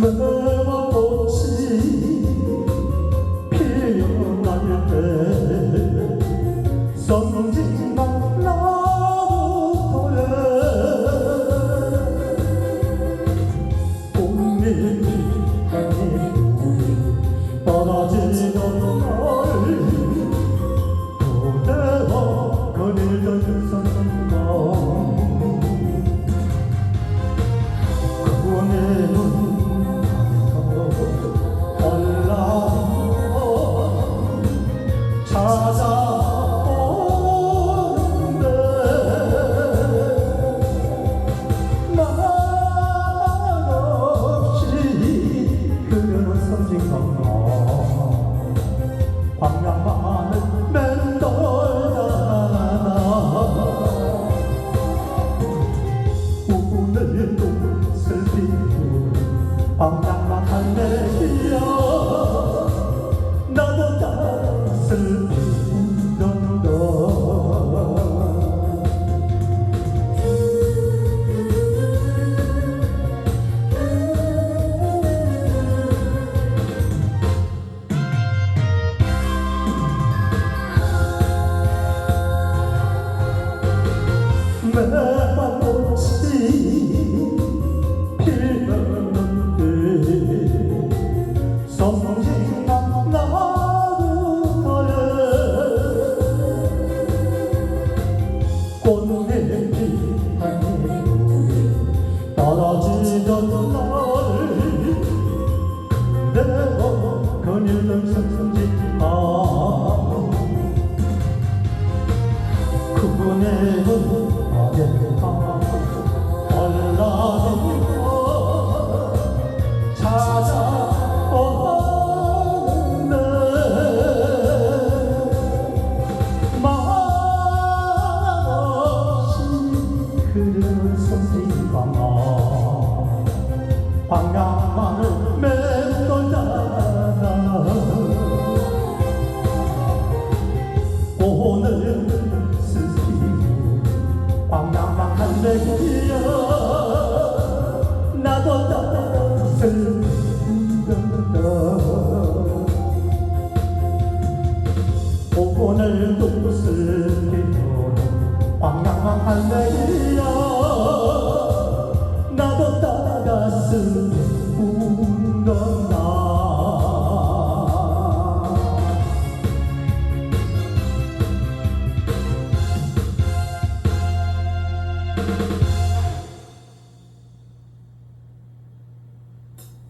My 방랑만 할래요 나도 다 슬픈다 매화 떨어지던 나를 그대로 그녀는 숨지마 그분의 어딘가 얼라니고 찾아오네 말없이 그르는 선비 오늘도 스키고 방랑만 할래요 나도 따라 슬픈다